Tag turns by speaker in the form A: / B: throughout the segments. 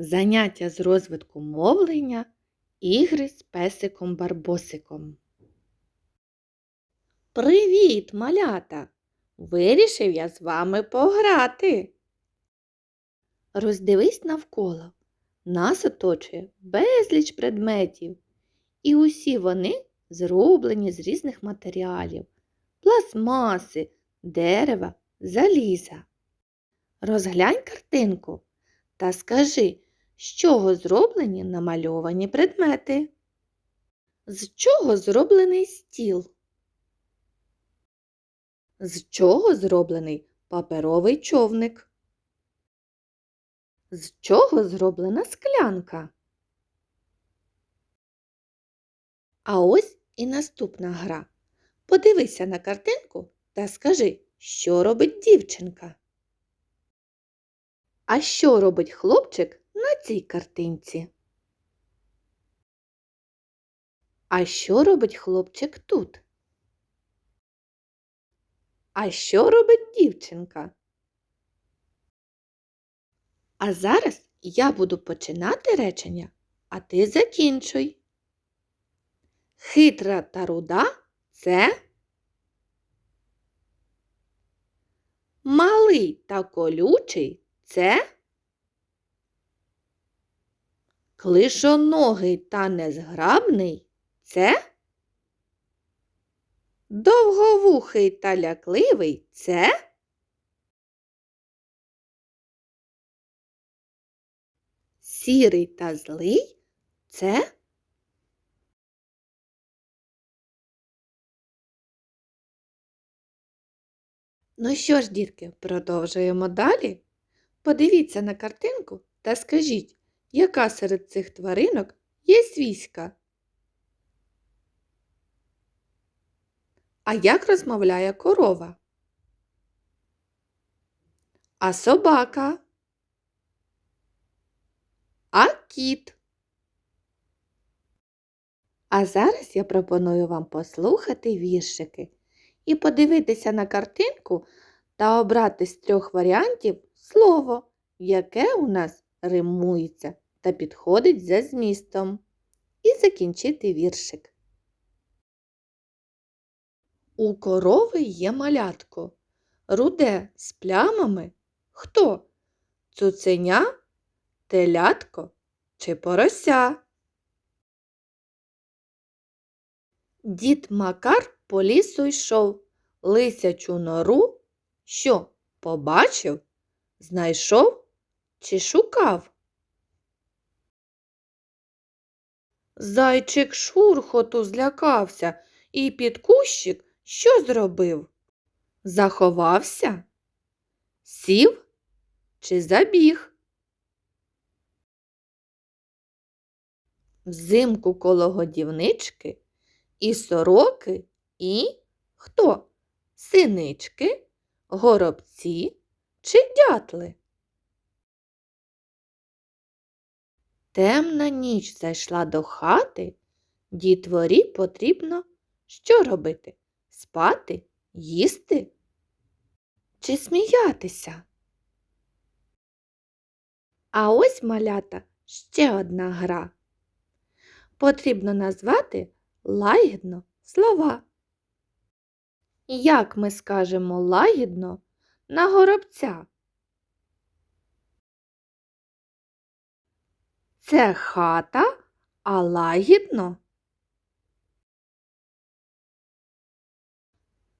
A: Заняття з розвитку мовлення, ігри з песиком Барбосиком. Привіт, малята! Вирішив я з вами пограти. Роздивись навколо. Нас оточує безліч предметів, і усі вони зроблені з різних матеріалів пластмаси, дерева, заліза. Розглянь картинку та скажи, з чого зроблені намальовані предмети? З чого зроблений стіл? З чого зроблений паперовий човник? З чого зроблена склянка? А ось і наступна гра. Подивися на картинку та скажи, що робить дівчинка. А що робить хлопчик на цій картинці? А що робить хлопчик тут? А що робить дівчинка? А зараз я буду починати речення, а ти закінчуй. Хитра та руда це малий та колючий це клишоногий та незграбний це? Довговухий та лякливий це? Сірий та злий це? Ну що ж, дітки, продовжуємо далі. Подивіться на картинку та скажіть, яка серед цих тваринок є свійська? А як розмовляє корова? А собака? А кіт? А зараз я пропоную вам послухати віршики і подивитися на картинку та обрати з трьох варіантів слово, яке у нас римується та підходить за змістом. І закінчити віршик. У корови є малятко. Руде з плямами. Хто? Цуценя, телятко чи порося? Дід Макар по лісу йшов, лисячу нору, що побачив, знайшов чи шукав? Зайчик шурхоту злякався і під кущик що зробив? Заховався? Сів чи забіг? Взимку коло годівнички і сороки, і хто? Синички, горобці чи дятли? Темна ніч зайшла до хати, дітворі потрібно що робити? Спати, їсти чи сміятися? А ось малята ще одна гра. Потрібно назвати лагідно слова. Як ми скажемо лагідно на горобця? Це хата, а лагідно.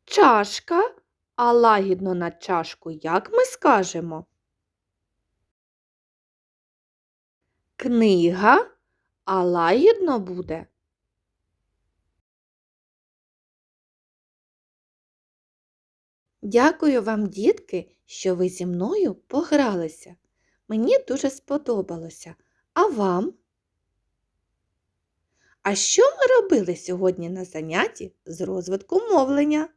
A: Чашка, а лагідно на чашку як ми скажемо? Книга, а лагідно буде. Дякую вам, дітки, що ви зі мною погралися. Мені дуже сподобалося. А вам? А що ми робили сьогодні на занятті з розвитку мовлення?